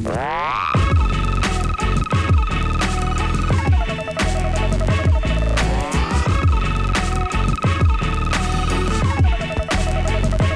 Wow.